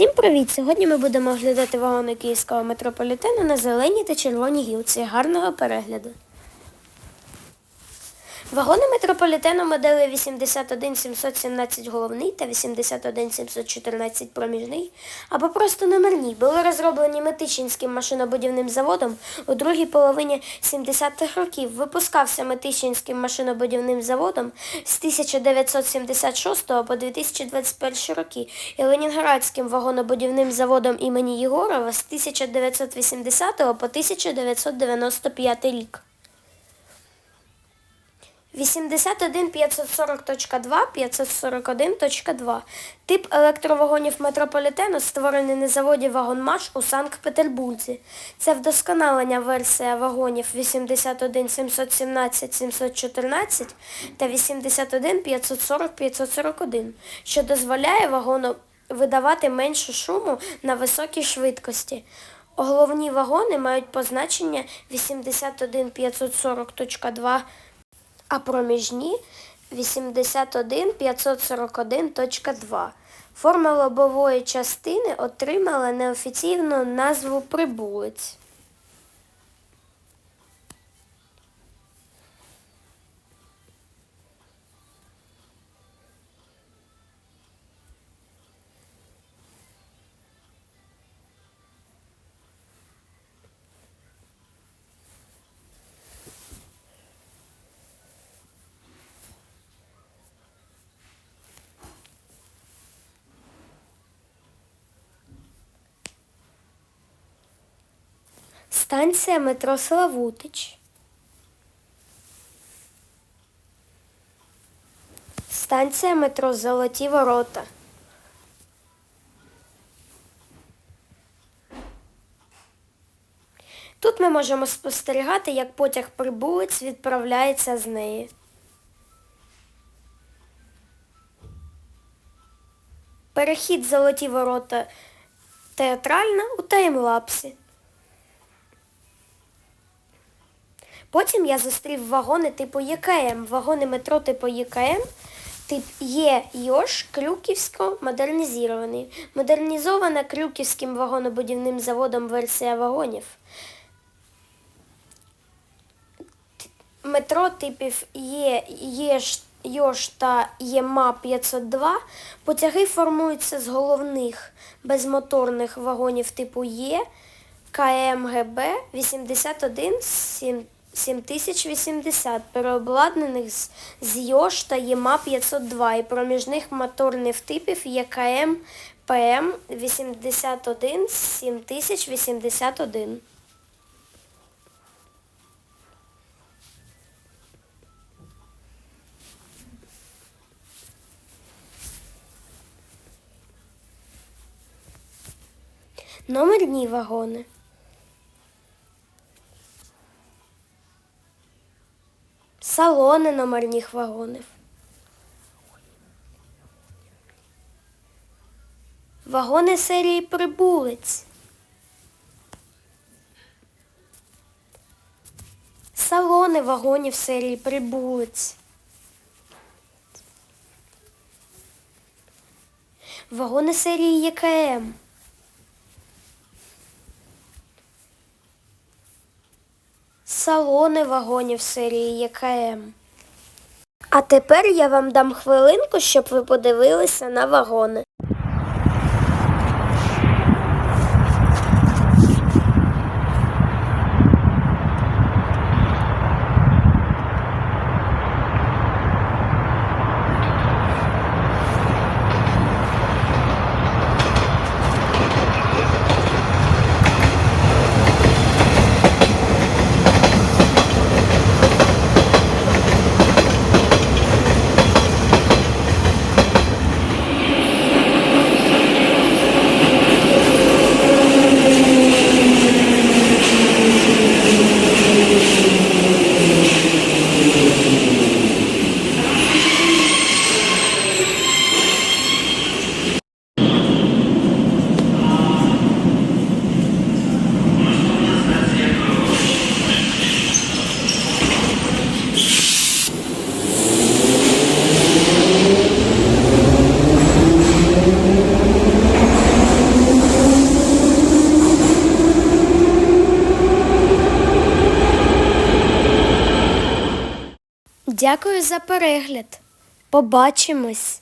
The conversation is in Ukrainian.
Всім привіт! Сьогодні ми будемо оглядати вагони київського метрополітену на зеленій та червоній гілці. Гарного перегляду! Вагони метрополітену моделі 81 717 головний та 81 714 проміжний або просто номерні були розроблені Метичинським машинобудівним заводом у другій половині 70-х років. Випускався Метичинським машинобудівним заводом з 1976 по 2021 роки і Ленінградським вагонобудівним заводом імені Єгорова з 1980 по 1995 рік. 81540.2, 541.2. Тип електровагонів метрополітену створений на заводі Вагонмаш у Санкт-Петербурзі. Це вдосконалення версія вагонів 81 717 714 та 81 540 541, що дозволяє вагону видавати менше шуму на високій швидкості. Головні вагони мають позначення 81 540.2 а проміжні 81 541.2. Форма лобової частини отримала неофіційну назву прибулець. Станція метро Славутич. Станція метро Золоті Ворота. Тут ми можемо спостерігати, як потяг прибулець відправляється з неї. Перехід Золоті Ворота театральна у таймлапсі. Потім я зустрів вагони типу ЄКМ, вагони метро типу ЄКМ, тип Є Йош Крюківсько модернізований. Модернізована Крюківським вагонобудівним заводом версія вагонів. Метро типів Є, Єш, Йош та єма 502 потяги формуються з головних безмоторних вагонів типу Є, КМГБ 81 7 7080, переобладнаних з, ЙОШ та ЄМА 502 і проміжних моторних типів ЄКМ ПМ 81 7081. Номерні вагони. Салони номерних вагонів. Вагони серії прибулець. Салони вагонів серії прибулець. Вагони серії ЄКМ. Салони вагонів серії ЄКМ. А тепер я вам дам хвилинку, щоб ви подивилися на вагони. Дякую за перегляд. Побачимось!